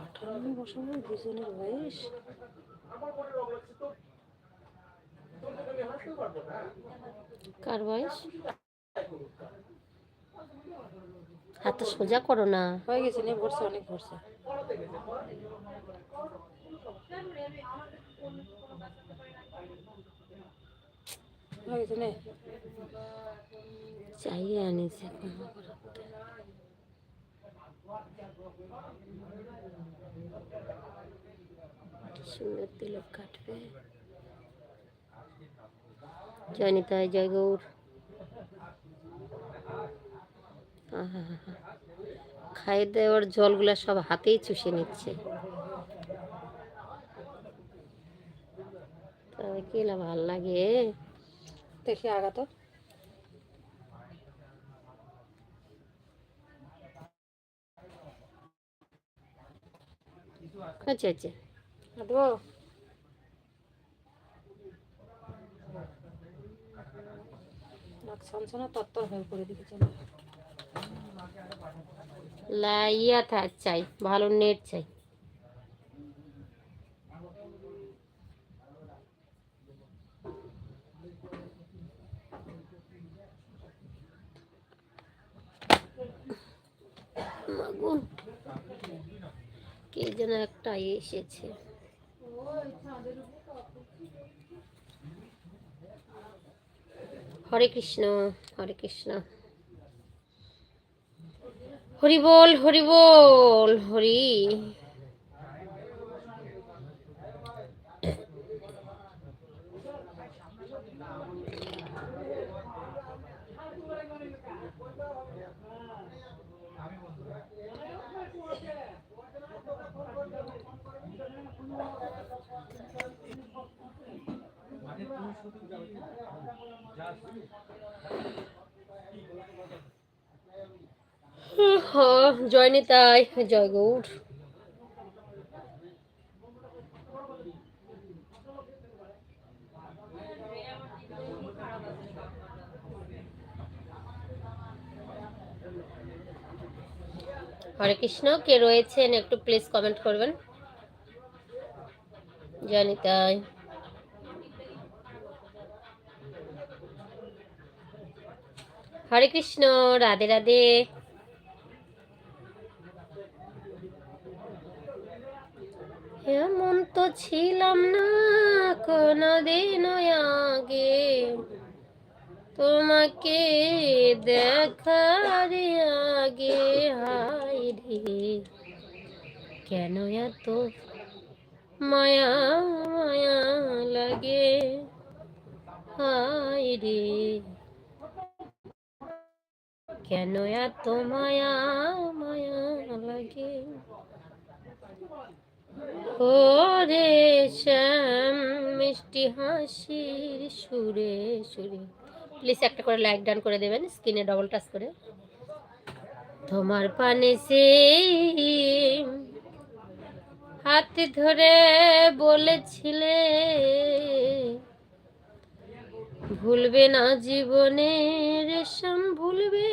আঠারো বছর দুজনের বয়স। কার বয়স? হাতটা সোজা করো না। হয়ে গেছে নে ভরছে অনেক ভরছে হয়ে গেছে, নে। চাইয়ে আনিছে সুন্দর তিলক কাটবে। জয় নিতাই জয় গৌর। খাই দেওয়ার জলগুলা সব হাতেই চুষে নিচ্ছে। তবে কি ভালো লাগে? দেখি আগা আচ্ছা আচ্ছা। নাক ছনছনা তত্তর হয়ে পড়ে দিকে চলো লাইয়া থাক চাই। ভালো নেট চাই। মাগো, কে যেন একটা এসেছে। হরে কৃষ্ণ হরে কৃষ্ণ। হরি বল হরি বল হরি। জয় নিতাই জয় গৌর। হরে কৃষ্ণ কে রয়েছেন একটু প্লিজ কমেন্ট করবেন। জয় হরে কৃষ্ণ, রাধে রাধে। এমন তো ছিলাম না কোনদিন আগে। তোমাকে দেখার আগে হাই রে। কেন এত মায়া মায়া লাগে হাই রে। কেন এত মায়া মায়া লাগে? ও রে শ্যাম, মিষ্টি হাসির সুরে সুরে। প্লিজ একটা করে লাইক ডান করে দেবেন স্ক্রিনে ডবল টাচ করে। তোমার পানে সে হাত ধরে বলেছিলে ভুলবে না জীবনে, রেশম ভুলবে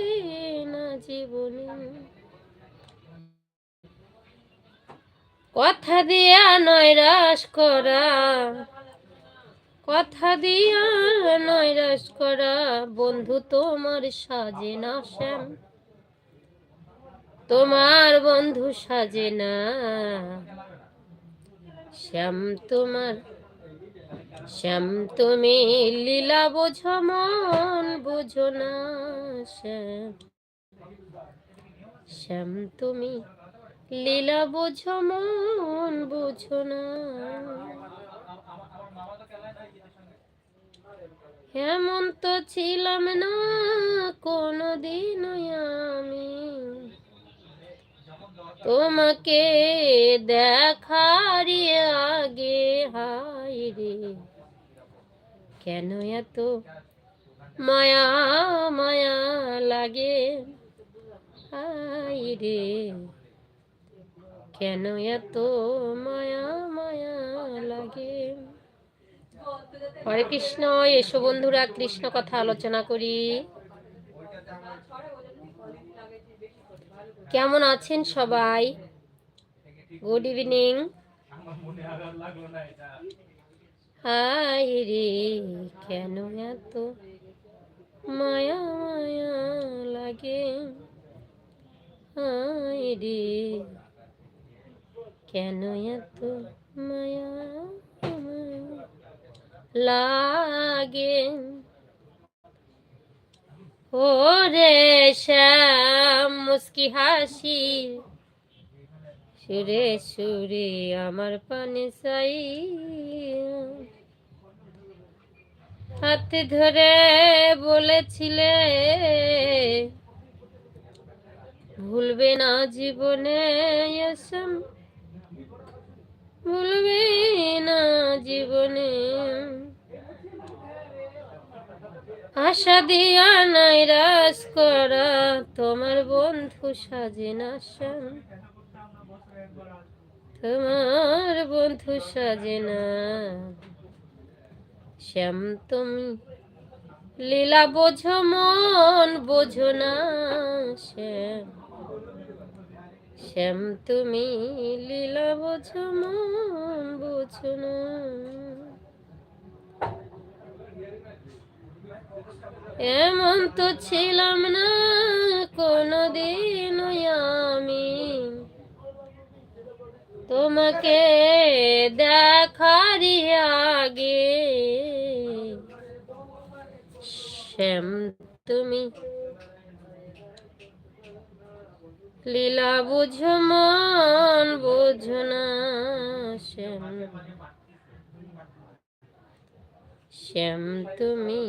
না জীবনে। কথা দিয়া নৈরাশ করা, কথা দিয়া নৈরাশ করা, বন্ধু তোমার সাজে না শ্যাম, তোমার বন্ধু সাজে না শ্যাম, তোমার শ্যাম, তুমি লীলা বোঝো মন, বোঝো না শ্যাম। শ্যাম, তুমি লীলা বোঝো মন, বোঝো না। হেমন্ত ছিলাম না কোনো দিন আমি। তোমাকে দেখার আগে হাই রে। কেন এত মায়া মায়া লাগে? হাই রে। কেন এত মায়া মায়া লাগে? হরে কৃষ্ণ, এসো বন্ধুরা, কৃষ্ণ কথা আলোচনা করি। কেমন আছেন সবাই? গুড ইভিনিং হাই রে, কেন এত মায়া মায়া লাগে? হাই রে, কেন এত মায়া লাগে? ওরে শ্যাম, মুস্কি হাসি। সুরে সুরে আমার পানে সাই হাতে ধরে বলেছিলে, ভুলবে না জীবনে শ্যাম ভুলবে না জীবনে। আশা দিয়া নাইরাস করা, তোমার বন্ধু সাজে না শ্যাম তোমার বন্ধু সাজে না। শ্যাম, তুমি লীলা বোঝো মন, বোঝো না শ্যাম। শ্যাম, তুমি লীলা বোঝো মন, বোঝো না। এমন তো ছিলাম না কোনোদিন আমি। তোমাকে দেখার আগে, শ্যাম, তুমি লীলা বুঝো, মন বুঝো না, শ্যাম। শ্যাম, তুমি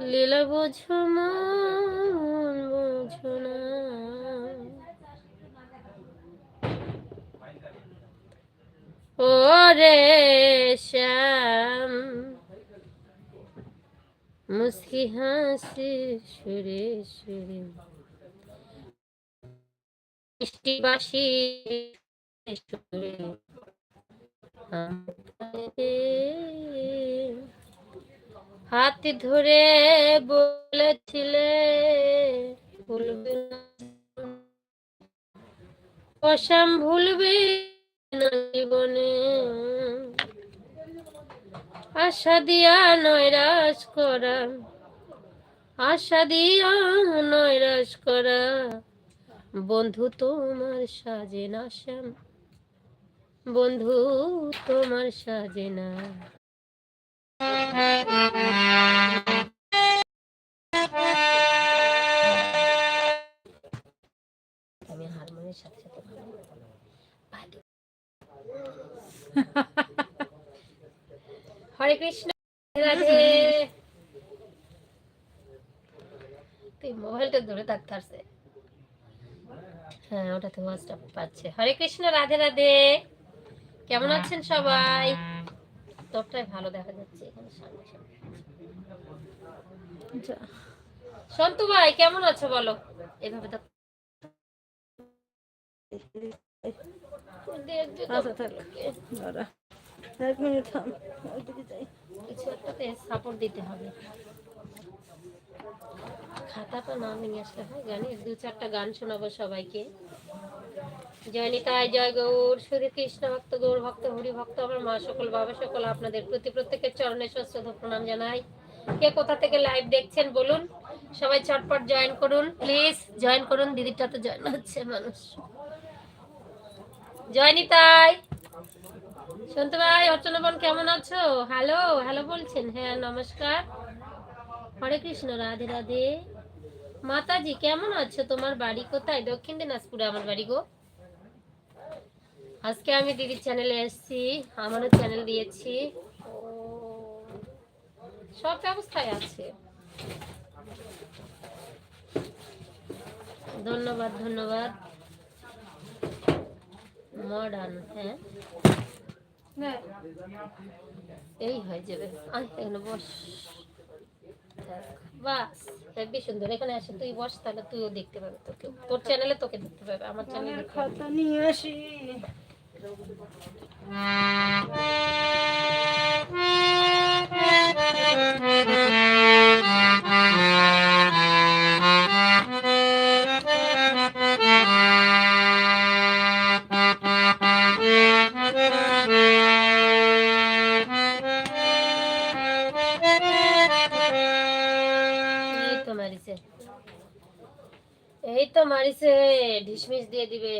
লীলা বুঝো মন বুঝো না। ওরে শ্যাম মুস্কি হাসি সুরে সুরে। মিষ্টি বাসি সুরে। হাত ধরে বলেছিলে, ভুলবে না। অসাম ভুলবে না জীবনে। আশা দিয়া নৈরাশ করা, আশা দিয়া নৈরাশ করা। বন্ধু তোমার সাজে না শ্যাম, বন্ধু তোমার সাজে না। পারছে। হ্যাঁ ওটাতে হোয়াটসঅ্যাপ পাচ্ছে। হরে কৃষ্ণ রাধে রাধে। কেমন আছেন সবাই? তোরটাই ভালো দেখা যাচ্ছে এখানে সামনে সামনে। সন্তু ভাই কেমন আছো বলো? এভাবে তো আচ্ছা, এক মিনিট থাম কিছু একটাতে সাপোর্ট দিতে হবে। খাতাটা না নিয়ে আসলে হয় গানে। দু চারটা গান শোনাবো সবাইকে। জয় নিতাই জয় গৌর শুধু কৃষ্ণ ভক্ত, গৌর ভক্ত, হরি ভক্ত, আমার মা সকল, বাবা সকল আপনাদের প্রতি প্রত্যেকের চরণে শ্রদ্ধা প্রণাম জানাই। কে কোথা থেকে লাইভ দেখছেন বলুন। সবাই চটপট জয়েন করুন প্লিজ জয়েন করুন। দিদিটা তো জয়েন হচ্ছে, মানুষ। জয় নিতাই শুনতে ভাই অর্চনা বোন কেমন আছো? হ্যালো হ্যালো বলছেন। হ্যাঁ নমস্কার। হরে কৃষ্ণ রাধে রাধে। মাতাজি কেমন আছো? তোমার বাড়ি কোথায়? দক্ষিণ দিনাজপুরে আমার বাড়ি গো। আজকে আমি দিদির চ্যানেলে এসেছি আমারও চ্যানেল দিয়েছি। সব ব্যবস্থায় আছে। ধন্যবাদ ধন্যবাদ। মডার্ন হ্যাঁ। এই হয়ে যাবে। আয় এখানে বস। বাস হেবি সুন্দর। এখানে আসে তুই বস তাহলে তুইও দেখতে পাবি তোকে তোর চ্যানেলে তোকে দেখতে পাবে আমার চ্যানেলে খাতা নিয়ে আসি। দিয়ে দিবে।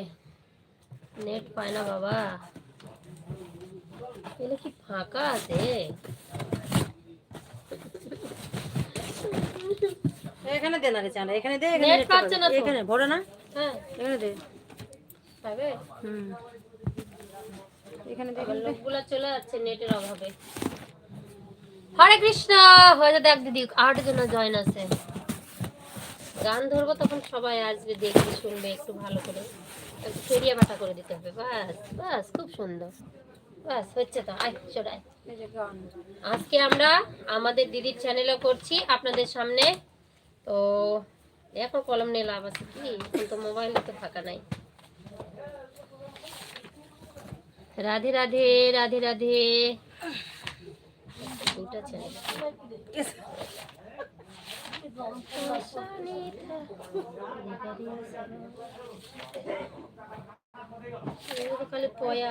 নেট পায় না বাবা। এগুলো কি ফাঁকা আছে? এখানে দে না রে চাঁদা এখানে দে Net পাচ্ছে না এখানে ভরে না? হ্যাঁ। এখানে দে। পাবে? হুম। এখানে দে আবার লোকগুলা চলে যাচ্ছে নেটের অভাবে। হরে কৃষ্ণ! হয়তো দেখ দিদি আট জন জয়েন আছে। গান ধরবো, তখন সবাই আসবে, দেখবে, শুনবে, একটু ভালো করে। একটু ফেরিয়া বাটা করে দিতে হবে। বাস বাস, খুব সুন্দর। বাস, হচ্ছে তো, আয় গান আজকে আমরা আমাদের দিদির চ্যানেলও করছি, আপনাদের সামনে। তো এখন কলম নিয়ে লাভ আছে কি? এখন তো মোবাইলে তো ফাঁকা নাই। রাধে রাধে রাধে রাধে। দুটা চ্যানেল খালি পয়া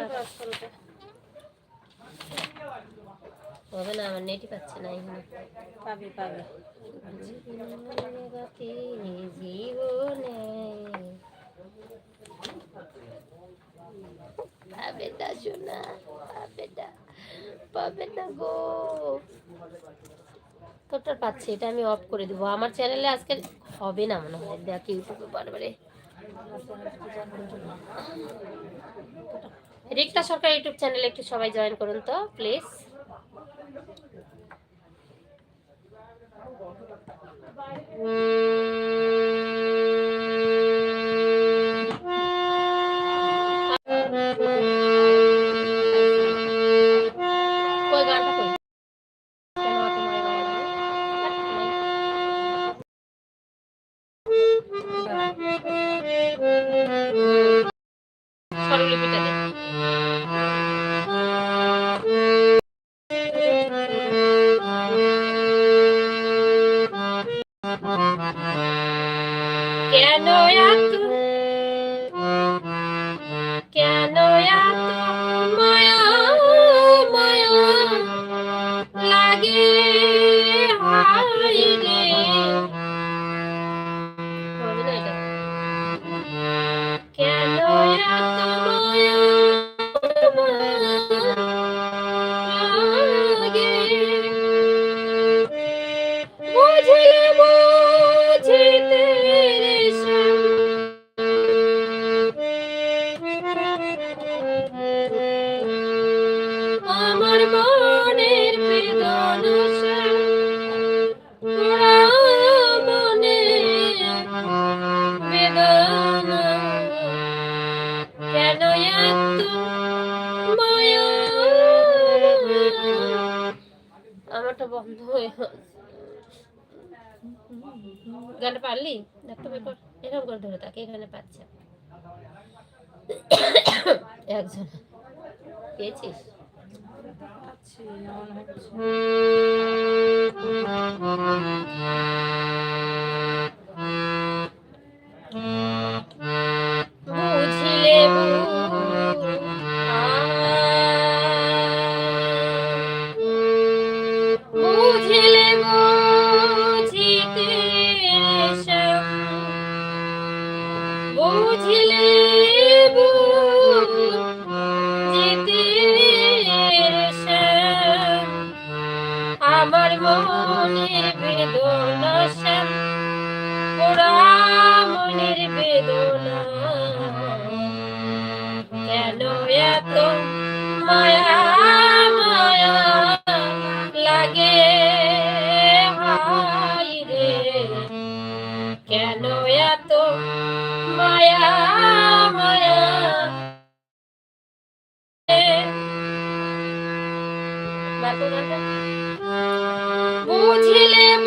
হবে না আমার নেটই পাচ্ছে না এখানে পাবি পাবি জীবনে পাবে না সোনা পাবে না পাবে না গো। তোরটা পাচ্ছি, এটা আমি অফ করে দেবো। আমার চ্যানেলে আজকে হবে না মনে হয়, দেখ ইউটিউবে বারবারে। রিক্তা সরকার ইউটিউব চ্যানেলে একটু সবাই জয়েন করুন তো প্লিজ কেন এত গানটা পারলি? দেখতে বের কর এরকম করে ধরে থাকে এখানে পাচ্ছে। একজন। পেয়েছিস? মনে হচ্ছে।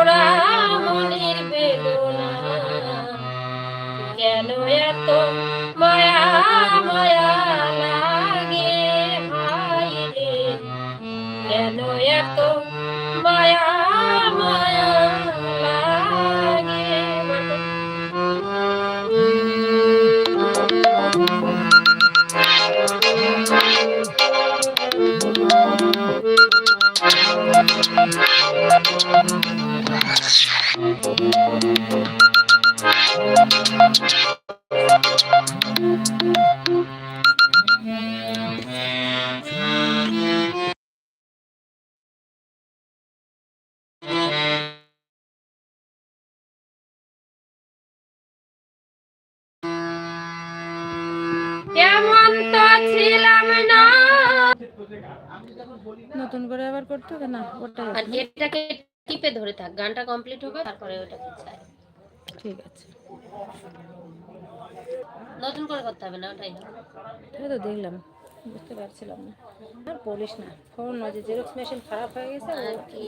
ওরা মনের বেদনা। কেন এত মায়া মায়া লাগে হায় রে? কেন এত নতুন করে আবার করতে হবে? না ওটাই আর এটাকে টিপে ধরে থাক গানটা কমপ্লিট হবে তারপরে ওটাকে চাই। ঠিক আছে। নতুন করে করতে হবে না ওটাই। তাই তো দেখলাম বুঝতে পারছিলাম না। আর বলিস না ফোন মাঝে জেরক্স মেশিন খারাপ হয়ে গেছে আর কি?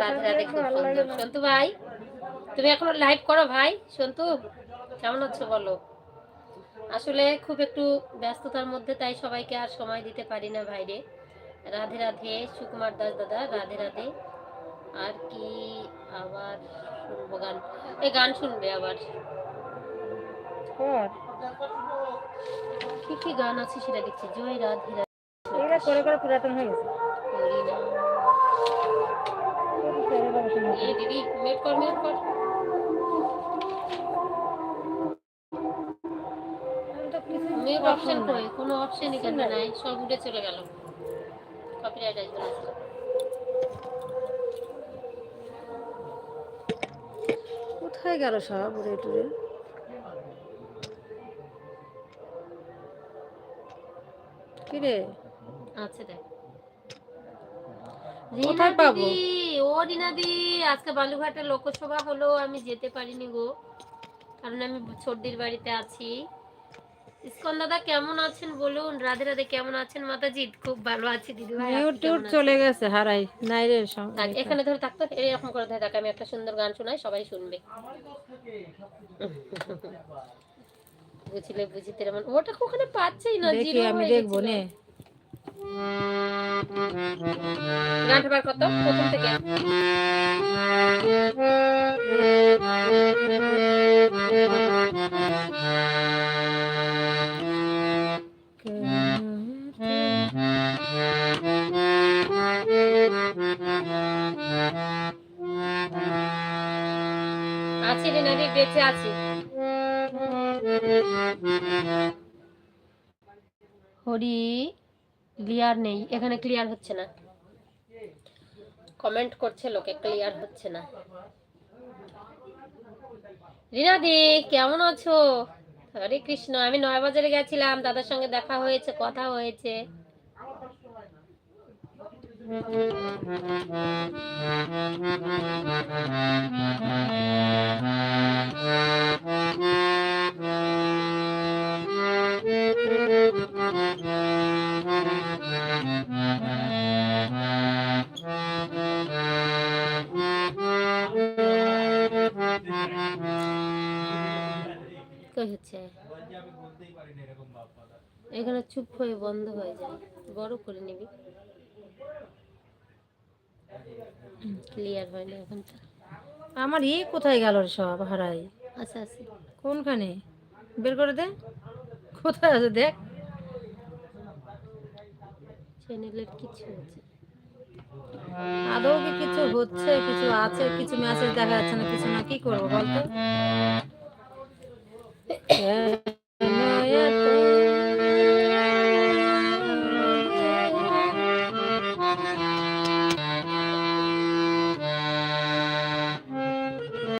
রাধে রাধে খুব সুন্দর সন্তু ভাই তুমি এখনও লাইভ করো ভাই? সন্তু কেমন আছো বলো? আসলে খুব একটু ব্যস্ততার মধ্যে তাই সবাইকে আর সময় দিতে পারি না ভাইরে রাধে রাধে সুকুমার দাস দাদা রাধে রাধে। আর কি আবার শুনব গান? এই গান শুনবে আবার। কি কি গান আছে সেটা দেখছি। জয় রাধে রাধে। করে করে পুরাতন হয়ে গেছে। দিদি মেট কর মেট কর। অপশন কই? কোনো অপশন এখানে নাই সব উঠে চলে গেল। কপিরাইট আসবে না। কোথায় গেল সব উড়ে টুরে কিরে? আচ্ছা দেখ। কোথায় পাবো? ও রিনা আজকে বালুঘাটে লোকসভা হলো আমি যেতে পারিনি গো। কারণ আমি ছোটদির বাড়িতে আছি। ইসকন দাদা কেমন আছেন বলুন? রাধে রাধে কেমন আছেন মাতাজি? খুব ভালো আছি দিদি ভাই মিউট চলে গেছে হারাই নাই রে এখানে ধরে থাকতো এরকম করে ধরে থাক আমি একটা সুন্দর গান শোনাই সবাই শুনবে। বুঝলে বুঝিতে এমন ওটা ওখানে পাচ্ছেই না জিরো আমি দেখব নে। গানটা বার কত প্রথম থেকে। বেঁচে আছি। হরি ক্লিয়ার নেই। এখানে ক্লিয়ার হচ্ছে না। কমেন্ট করছে লোকে ক্লিয়ার হচ্ছে না। রিনাদি কেমন আছো? হরে কৃষ্ণ, আমি নয় বাজারে গেছিলাম, দাদার সঙ্গে দেখা হয়েছে, কথা হয়েছে। হচ্ছে? এখানে চুপ হয়ে বন্ধ হয়ে যায়। বড় করে নিবি। ক্লিয়ার হয় না এখানটা আমার ই কোথায় গেল সব হারাই। আচ্ছা আচ্ছা কোনখানে? বের করে দে। কোথায় আছে দেখ। চ্যানেলের কিছু আছে। আদৌ কি কিছু হচ্ছে কিছু আছে কিছু মেসেজ দেখা যাচ্ছে না কিছু না কি করব বলতো?